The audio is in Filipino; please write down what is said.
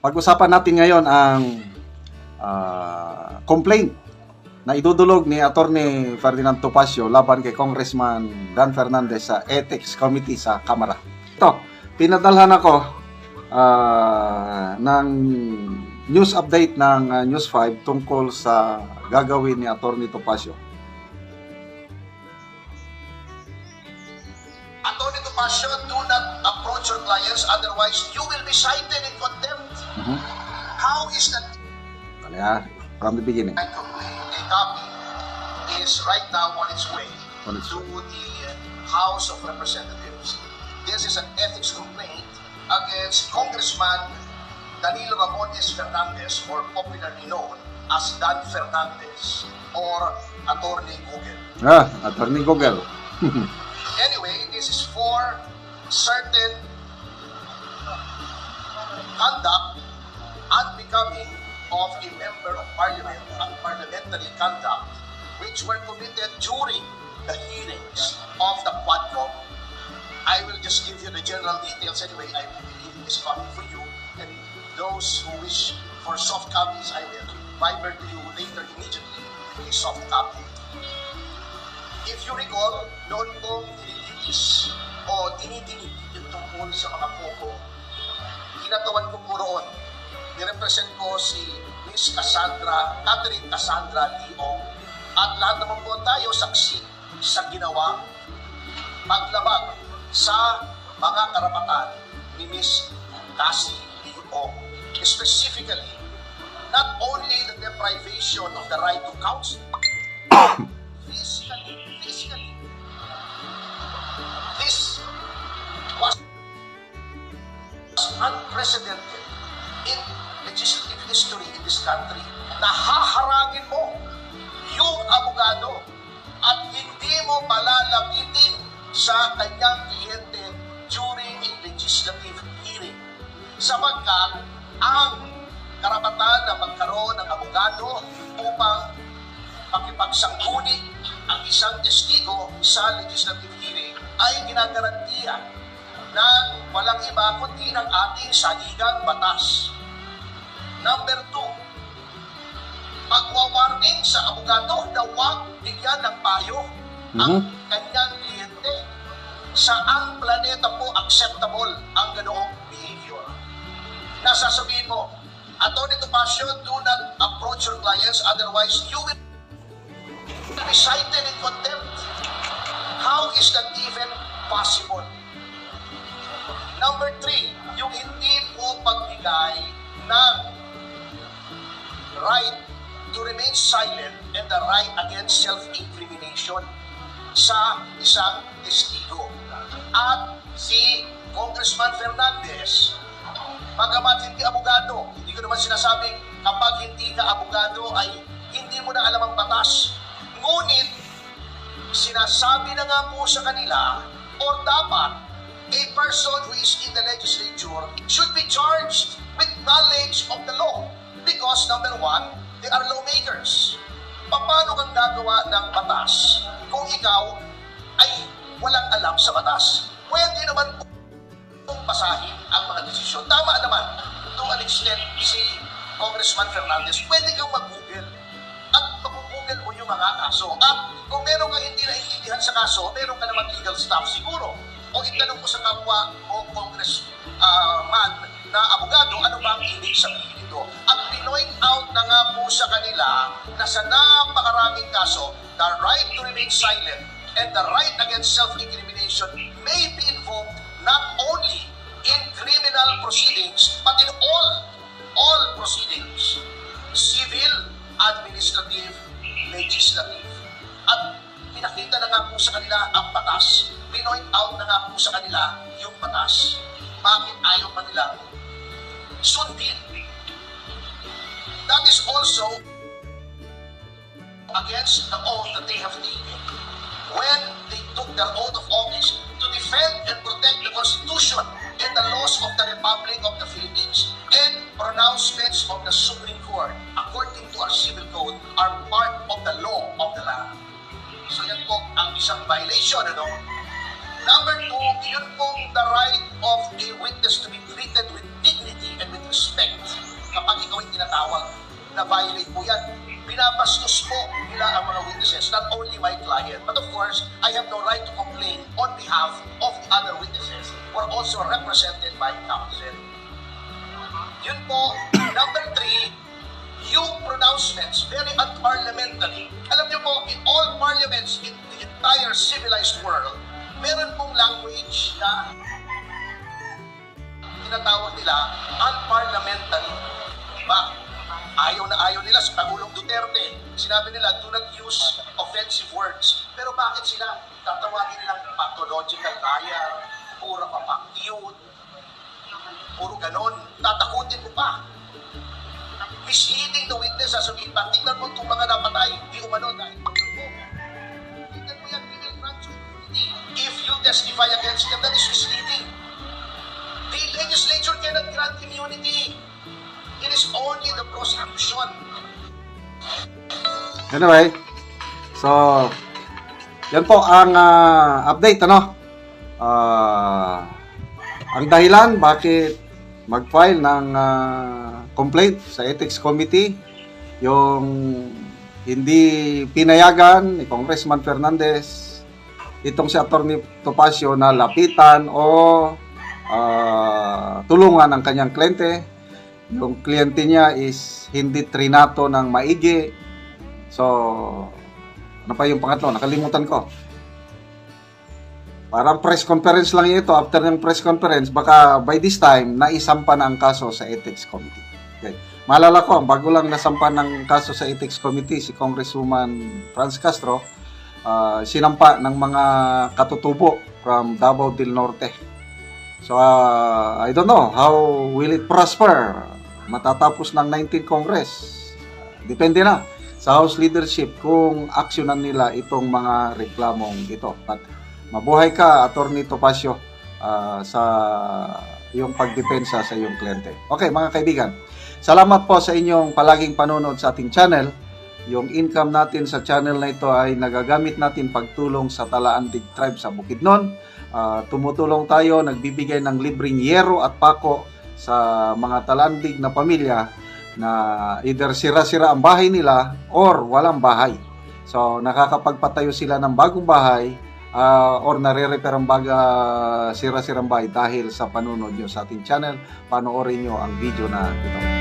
Pag-usapan natin ngayon ang ah, complaint na idudulog ni Attorney Ferdinand Topacio laban kay Congressman Dan Fernandez sa Ethics Committee sa Kamara. Ito, pinadalhan ako ah, ng news update ng ah, News 5 tungkol sa gagawin ni Attorney Topacio. Attorney Topacio, do not approach your clients, otherwise you will be cited in contempt. Mhm. How is that Kaya, from the beginning. a copy is right now on its way On its to the House of Representatives. This is an ethics complaint against Congressman Danilo Ramones Fernandez, or popularly known as Dan Fernandez, or Attorney Google. Ah, Attorney Google. Anyway, this is for certain conduct unbecoming of a member of parliament and parliamentary conduct which were committed during the hearings of the Quadcom. I will just give you the general details anyway. I will be leaving this copy for you and those who wish for soft copies, I will viber to you later immediately a soft copy. If you recall, noon kong nililitis o dinidinig yung tungkol sa mga poko, kinatawan ko po roon. Nirepresent ko si Miss Cassandra, Catherine Cassandra Leong at lahat naman po tayo saksi sa ginawa paglabag sa mga karapatan ni Miss Cassie Leong. Specifically, not only the deprivation of the right to counsel, physically, physically. This was unprecedented in legislative history in this country. Nahaharangin mo yung abogado at hindi mo palalapitin sa kanyang kliyente during a legislative hearing. Sapagkat ang karapatan na magkaroon ng abogado upang makipagsangguni ang isang testigo sa legislative hearing ay ginagarantiya ng walang iba kundi ng ating saligang batas. Number two, pagwawarning sa abogado na huwag bigyan ng payo ang kanyang kliyente. Saang planeta po acceptable ang ganoong behavior? Nasasabihin mo, Attorney Topacio, do not approach your clients, otherwise you will be cited in contempt. How is that even possible? Number three, yung hindi po pagbigay remain silent and the right against self-incrimination sa isang testigo. At si Congressman Fernandez, Bagamat hindi abogado, hindi ko naman sinasabing kapag hindi ka abogado ay hindi mo na alam ang batas. Ngunit, sinasabi na nga po sa kanila, or dapat, a person who is in the legislature should be charged with knowledge of the law. Because number one, they are lawmakers. Paano kang gagawa ng batas kung ikaw ay walang alam sa batas? Pwede naman kung basahin ang mga desisyon. Tama naman, to an extent, si Congressman Fernandez, pwede kang mag-google at mag-google mo yung mga kaso. At kung meron kang hindi naiintindihan sa kaso, meron ka naman legal staff siguro. O itanong mo sa kapwa o congressman na abogado, ano ba ang ibig sabihin nito? Na nga po sa kanila na sa napakaraming kaso, the right to remain silent and the right against self-incrimination may be invoked not only in criminal proceedings, but in all That is also against the oath that they have taken when they took their oath of office to defend and protect the Constitution and the laws of the Republic of the Philippines and pronouncements of the Supreme Court according to our civil code are part of the law of the land. So yan po ang isang violation, ano? Number two, yun pong the right of a witness to be treated with dignity and with respect kapag ikaw ay tinatawag na violate po yan. Binabastos po nila ang mga witnesses, not only my client, but of course, I have no right to complain on behalf of the other witnesses who are also represented by counsel. Yun po, number three, yung pronouncements, very unparliamentary. Alam niyo po, in all parliaments in the entire civilized world, meron pong language na tinatawag nila unparliamentary. Diba? Ayaw na ayaw nila sa Pangulong Duterte. Sinabi nila, do not use offensive words. Pero bakit sila tatawagin nilang pathological liar, puro papakyut, puro ganon. Tatakutin mo pa. Misleading the witness as sabihin pa, tingnan mo itong mga napatay, di umano dahil pagkakot mo. Tingnan mo yan, you immunity. If you testify against them, that is misleading. The legislature cannot grant immunity. Is only the prosecution. Anyway, so yan po ang ah, update ano. Ah, ang dahilan bakit mag-file ng ah, complaint sa Ethics Committee yung hindi pinayagan ni Congressman Fernandez itong si Attorney Topacio na lapitan o ah, tulungan ang kanyang kliyente. Yung kliyente niya is hindi trinato ng maigi, So, ano pa yung pangatlo? Nakalimutan ko. Parang press conference lang ito. After ng press conference, baka by this time, naisampa na ang kaso sa Ethics Committee. Okay. Maalala ko, bago lang nasampa ng kaso sa Ethics Committee, si Congresswoman Franz Castro, ah, sinampa ng mga katutubo from Davao del Norte. So, ah, I don't know, how will it prosper? Matatapos ng 19 Congress. Depende na sa House leadership kung aksyonan nila itong mga reklamong ito. But mabuhay ka, Attorney Topacio, ah, sa iyong pagdepensa sa iyong kliyente. Okay, mga kaibigan, salamat po sa inyong palaging panonood sa ating channel. Yung income natin sa channel na ito ay nagagamit natin pagtulong sa Talaandig Tribe sa Bukidnon. Ah, tumutulong tayo, nagbibigay ng libreng yero at pako sa mga talandig na pamilya na either sira-sira ang bahay nila or walang bahay. So, nakakapagpatayo sila ng bagong bahay ah, or nare-repair ang baga sira-sirang bahay dahil sa panunod nyo sa ating channel. Panoorin nyo ang video na ito.